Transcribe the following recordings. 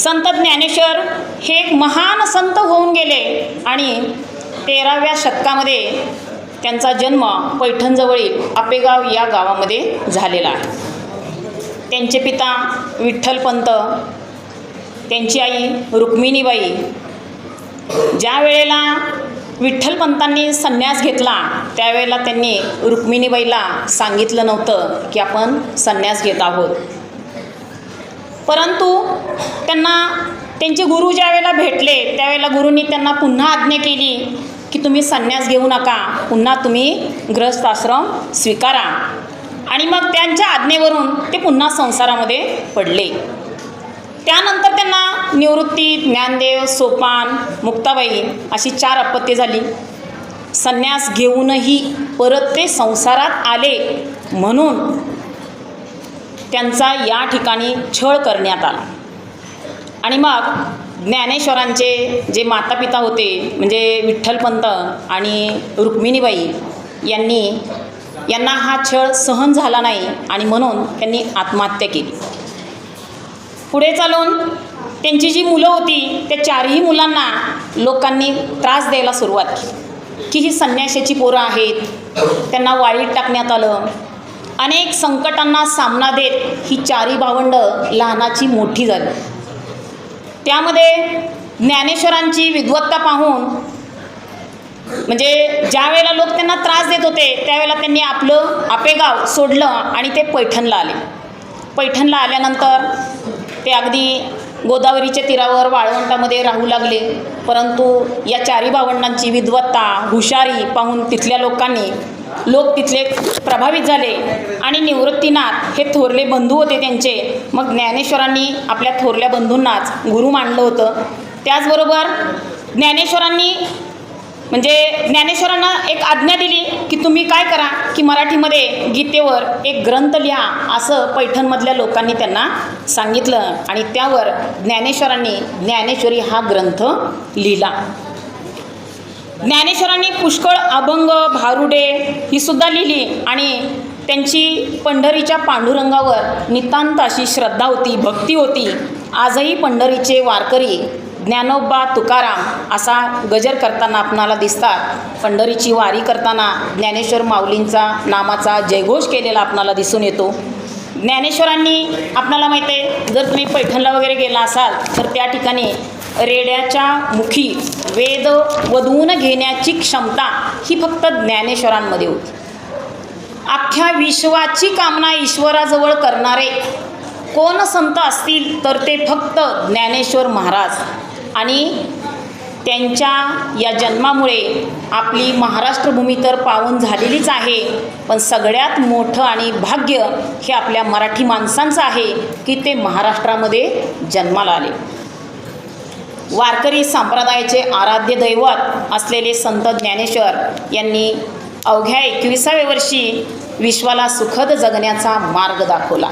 संत ज्ञानेश्वर हे एक महान संत होऊन गेले आणि तेराव्या शतकामध्ये त्यांचा जन्म पैठणजवळील आपेगाव या गावामध्ये झालेला आहे. त्यांचे पिता विठ्ठलपंत त्यांची आई रुक्मिणीबाई. ज्या वेळेला विठ्ठलपंतांनी संन्यास घेतला त्यावेळेला त्यांनी रुक्मिणीबाईला सांगितलं नव्हतं की आपण संन्यास घेत आहोत. परंतु त्यांना त्यांचे गुरु ज्यावेळेला भेटले त्यावेळेला गुरुंनी त्यांना पुन्हा आज्ञा केली की तुम्ही संन्यास घेऊ नका पुन्हा तुम्ही ग्रस्त आश्रम स्वीकारा. आणि मग त्यांच्या आज्ञेवरून ते पुन्हा संसारामध्ये पडले. त्यानंतर त्यांना निवृत्ती ज्ञानदेव सोपान मुक्ताबाई अशी चार अपत्ये झाली. संन्यास घेऊनही परत ते संसारात आले. म्हणून त्यांचा या ठिकाणी छळ करण्यात आला. आणि मग ज्ञानेश्वरांचे जे मातापिता होते म्हणजे विठ्ठलपंत आणि रुक्मिणीबाई यांनी यांना हा छळ सहन झाला नाही आणि म्हणून त्यांनी आत्महत्या केली. पुढे चालून त्यांची जी मुलं होती त्या चारही मुलांना लोकांनी त्रास द्यायला सुरुवात केली. की ही संन्याशाची पोरं आहेत त्यांना वाळीत टाकण्यात आलं अनेक संकटांना सामना देत ही चारी भावंडं लहानाची मोठी झाली. त्यामध्ये ज्ञानेश्वरांची विद्वत्ता पाहून म्हणजे ज्या वेळेला लोक त्यांना त्रास देत होते त्यावेळेला त्यांनी आपलं आपेगाव सोडलं आणि ते पैठणला आले. पैठणला आल्यानंतर ते अगदी गोदावरीच्या तीरावर वाळवंटामध्ये राहू लागले. परंतु या चारी भावंडांची विद्वत्ता हुशारी पाहून तिथल्या लोकांनी लोक तिथले प्रभावित झाले आणि निवृत्तीनाथ हे थोरले बंधू होते त्यांचे. मग ज्ञानेश्वरांनी आपल्या थोरल्या बंधूंनाच गुरु मानलं होतं. त्याचबरोबर ज्ञानेश्वरांनी म्हणजे ज्ञानेश्वरांना एक आज्ञा दिली की तुम्ही काय करा की मराठीमध्ये गीतेवर एक ग्रंथ लिहा असं पैठणमधल्या लोकांनी त्यांना सांगितलं आणि त्यावर ज्ञानेश्वरांनी ज्ञानेश्वरी हा ग्रंथ लिहिला. ज्ञानेश्वरांनी पुष्कळ अभंग भारुडे ही सुद्धा लिहिली आणि त्यांची पंढरीच्या पांडुरंगावर नितांत अशी श्रद्धा होती भक्ती होती. आजही पंढरीचे वारकरी ज्ञानोबा तुकाराम असा गजर करताना आपणाला दिसतात. पंढरीची वारी करताना ज्ञानेश्वर माऊलींचा नामाचा जयघोष केलेला आपणाला दिसून येतो. ज्ञानेश्वरांनी आपणाला माहिती आहे जर तुम्ही पैठणला वगैरे गेला असाल तर त्या ठिकाणी रेड्याच्या मुखी वेद वधवून घेण्याची क्षमता ही फक्त ज्ञानेश्वरांमध्ये होती. अख्ख्या विश्वाची कामना ईश्वराजवळ करणारे कोण संत असतील तर ते फक्त ज्ञानेश्वर महाराज. आणि त्यांच्या या जन्मामुळे आपली महाराष्ट्रभूमी तर पावन झालेलीच आहे पण सगळ्यात मोठं आणि भाग्य हे आपल्या मराठी माणसांचं आहे की ते महाराष्ट्रामध्ये जन्माला आले. वारकरी संप्रदायाचे आराध्य दैवत असलेले संत ज्ञानेश्वर यांनी अवघ्या एकविसाव्या वर्षी विश्वाला सुखद जगण्याचा मार्ग दाखवला.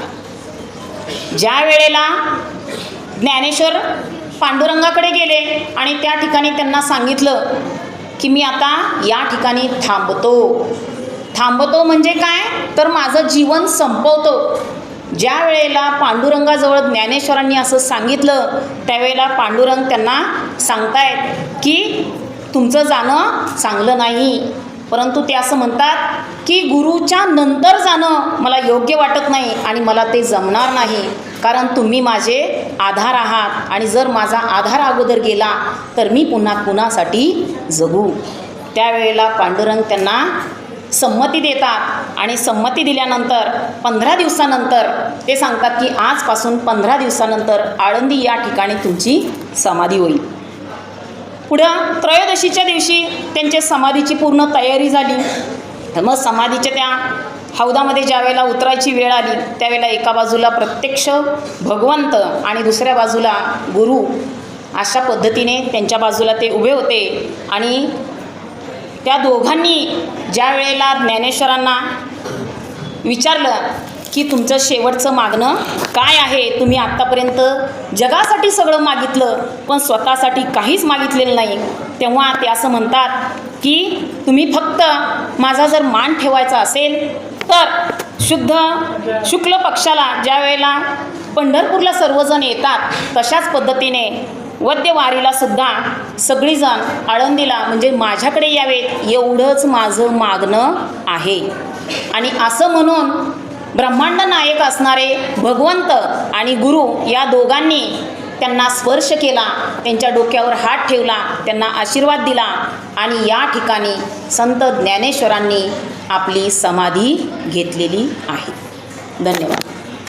ज्या वेळेला ज्ञानेश्वर पांडुरंगाकडे गेले आणि त्या ठिकाणी त्यांना सांगितलं की मी आता या ठिकाणी थांबतो. थांबतो म्हणजे काय? तर माझं जीवन संपवतो. ज्या वेळेला पांडुरंगाजवळ ज्ञानेश्वरांनी असं सांगितलं त्यावेळेला पांडुरंग त्यांना सांगतायत की तुमचं जाणं चांगलं नाही. परंतु ते असं म्हणतात की गुरुच्या नंतर जाणं मला योग्य वाटत नाही आणि मला ते जमणार नाही. कारण तुम्ही माझे आधार आहात आणि जर माझा आधार अगोदर गेला तर मी पुन्हा कुणासाठी जगू? त्यावेळेला पांडुरंग त्यांना संमती देतात आणि संमती दिल्यानंतर पंधरा दिवसानंतर ते सांगतात की आजपासून पंधरा दिवसानंतर आळंदी या ठिकाणी तुमची समाधी होईल. पुढं त्रयोदशीच्या दिवशी त्यांच्या समाधीची पूर्ण तयारी झाली. मग समाधीच्या त्या हौदामध्ये ज्या वेळेला उतरायची वेळ आली त्यावेळेला एका बाजूला प्रत्यक्ष भगवंत आणि दुसऱ्या बाजूला गुरु अशा पद्धतीने त्यांच्या बाजूला ते उभे होते आणि त्या दोघांनी ज्या वेळेला ज्ञानेश्वरांना विचारलं की तुमचं शेवटचं मागणं काय आहे तुम्ही आत्तापर्यंत जगासाठी सगळं मागितलं पण स्वतःसाठी काहीच मागितलेलं नाही तेव्हा ते असं म्हणतात की तुम्ही फक्त माझा जर मान ठेवायचा असेल तर शुद्ध शुक्ल पक्षाला ज्या वेळेला पंढरपूरला सर्वजण येतात तशाच पद्धतीने वद्यवारीला सुद्धा सगळीजण आळंदीला म्हणजे माझ्याकडे यावेत एवढंच माझं मागणं आहे. आणि असं म्हणून ब्रह्मांड नायक असणारे भगवंत आणि गुरु या दोघांनी त्यांना स्पर्श केला त्यांच्या डोक्यावर हात ठेवला त्यांना आशीर्वाद दिला आणि या ठिकाणी संत ज्ञानेश्वरांनी आपली समाधी घेतलेली आहे. धन्यवाद.